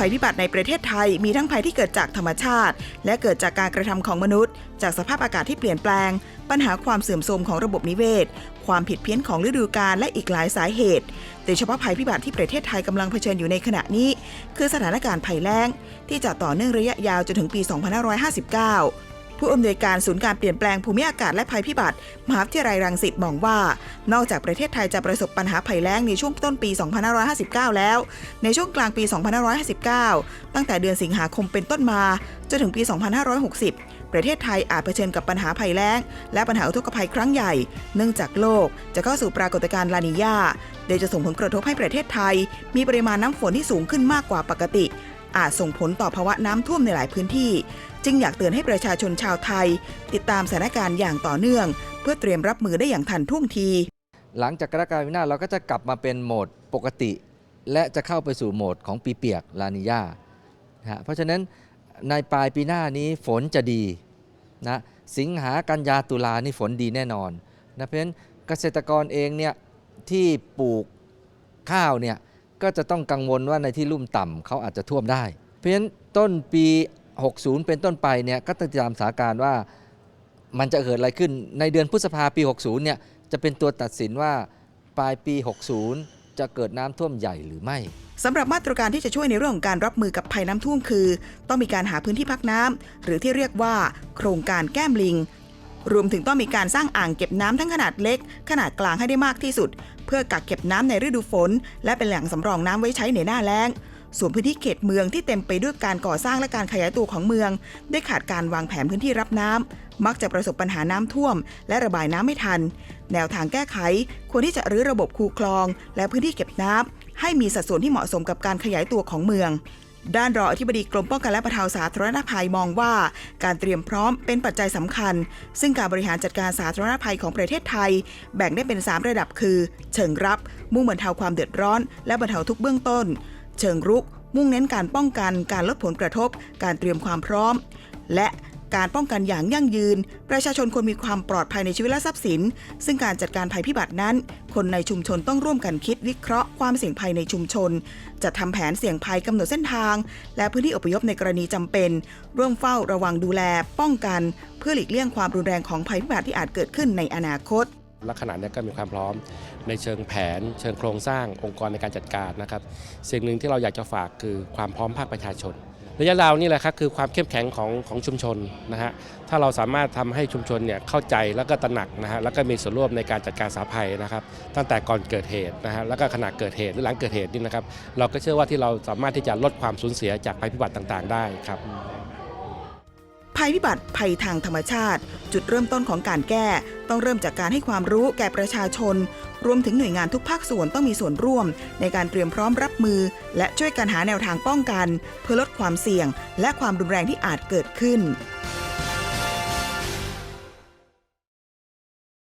ภัยพิบัติในประเทศไทยมีทั้งภัยที่เกิดจากธรรมชาติ และเกิดจากการกระทำของมนุษย์ จากสภาพอากาศที่เปลี่ยนแปลง ปัญหาความเสื่อมโทรมของระบบนิเวศ ความผิดเพี้ยนของฤดูกาลและอีกหลายสาเหตุโดยเฉพาะภัยพิบัติที่ประเทศไทยกำลังเผชิญอยู่ในขณะนี้ คือสถานการณ์ภัยแล้ง ที่จะต่อเนื่องระยะยาวจนถึงปี 2559 ผู้อำนวยการศูนย์การเปลี่ยนแปลงภูมิอากาศและภัยพิบัติ มหาวิทยาลัยรังสิตมองว่า นอกจากประเทศไทยจะประสบปัญหาภัยแล้งในช่วงต้นปี 2559 แล้ว ในช่วงกลางปี 2559 ตั้งแต่เดือนสิงหาคมเป็นต้นมาจนถึงปี 2560 ประเทศไทยอาจเผชิญกับปัญหาภัยแล้ง และปัญหาอุทกภัยครั้งใหญ่ เนื่องจากโลกจะเข้าสู่ปรากฏการณ์ลานีญาโดยจะส่งผลกระทบให้ประเทศไทย มีปริมาณน้ำฝนที่สูงขึ้นมากกว่าปกติ อาจส่งผลต่อภาวะน้ำท่วมในหลายพื้นที่ จึงอยากเตือนให้ประชาชนชาวไทย ติดตามสถานการณ์อย่างต่อเนื่อง เพื่อเตรียมรับมือได้อย่างทันท่วงที หลังจากกรกฎาคมหน้าเราก็จะกลับมาเป็นโหมดปกติ และจะเข้าไปสู่โหมดของปีเปียกลานิยานะฮะเพราะฉะนั้นในปลายปีหน้านี้ฝนจะดีนะสิงหากันยาตุลานี่ฝนดีแน่นอนนะเพราะฉะนั้นเกษตรกรเองเนี่ยที่ปลูกข้าวเนี่ย ก็จะต้องกังวลว่าในที่ลุ่มต่ำเขาอาจจะท่วมได้ เพราะฉะนั้นต้นปี 60 เป็นต้นไปเนี่ยก็ต้องติดตามสถานการณ์ว่ามันจะเกิดอะไรขึ้นในเดือนพฤษภาปี 60 เนี่ยจะเป็นตัวตัดสินว่าปลายปี 60 จะเกิดน้ำท่วมใหญ่หรือไม่สำหรับมาตรการที่จะช่วยในเรื่องของการรับมือกับภัยน้ำท่วมคือ ต้องมีการหาพื้นที่พักน้ำหรือที่เรียกว่า โครงการแก้มลิง รวมถึงต้องมีการสร้างอ่างเก็บน้ำทั้งขนาดเล็ก ขนาดกลางให้ได้มากที่สุด เพื่อกักเก็บน้ำในฤดูฝน และเป็นแหล่งสำรองน้ำไว้ใช้ในหน้าแล้งส่วนพื้นที่เขตเมืองที่เต็มไปด้วยการก่อสร้างและการขยายตัวของเมือง ได้ขาดการวางแผนพื้นที่รับน้ำมักจะประสบปัญหาน้ำท่วม และระบายน้ำไม่ทัน แนวทางแก้ไข ควรที่จะรื้อระบบคูคลอง และพื้นที่เก็บน้ำให้มีสัดส่วนที่เหมาะสมกับการขยายตัวของเมือง ด้านรองอธิบดีกรมป้องกันและบรรเทาสาธารณภัยมองว่าการเตรียมพร้อมเป็นปัจจัยสำคัญ ซึ่งการบริหารจัดการสาธารณภัยของประเทศไทย แบ่งได้เป็น 3 ระดับคือ เชิงรับ มุ่งบรรเทาความเดือดร้อน และบรรเทาทุกเบื้องต้น เชิงรุก มุ่งเน้นการป้องกัน การลดผลกระทบ การเตรียมความพร้อม และ การป้องกันอย่างยั่งยืน ประชาชนควรมีความปลอดภัยในชีวิตและทรัพย์สิน ซึ่งการจัดการภัยพิบัตินั้น คนในชุมชนต้องร่วมกันคิดวิเคราะห์ความเสี่ยงภัยในชุมชน จัดทำแผนเสี่ยงภัยกำหนดเส้นทาง และพื้นที่อพยพในกรณีจำเป็น ร่วมเฝ้าระวังดูแล ป้องกัน เพื่อหลีกเลี่ยงความรุนแรงของภัยพิบัติที่อาจเกิดขึ้นในอนาคตลักษณะนี้ก็มีความพร้อมในเชิงแผน เชิงโครงสร้างองค์กรในการจัดการนะครับ สิ่งหนึ่งที่เราอยากจะฝากคือความพร้อมภาคประชาชน ระยะยาวนี่แหละครับคือความเข้มแข็งของของชุมชนนะฮะถ้าเราสามารถทำให้ชุมชนเนี่ยเข้าใจแล้วก็ตระหนักนะฮะแล้วก็มีส่วนร่วมในการจัดการสาภัยนะครับ ตั้งแต่ก่อนเกิดเหตุนะฮะแล้วก็ขณะเกิดเหตุหรือหลังเกิดเหตุนี่นะครับ เราก็เชื่อว่าที่เราสามารถที่จะลดความสูญเสียจากภัยพิบัติต่าง ๆ ได้ครับ ภัยพิบัติภัยทางธรรมชาติ จุดเริ่มต้นของการแก้ ต้องเริ่มจากการให้ความรู้แก่ประชาชน รวมถึงหน่วยงานทุกภาคส่วนต้องมีส่วนร่วม ในการเตรียมพร้อมรับมือ และช่วยกันหาแนวทางป้องกัน เพื่อลดความเสี่ยง และความรุนแรงที่อาจเกิดขึ้น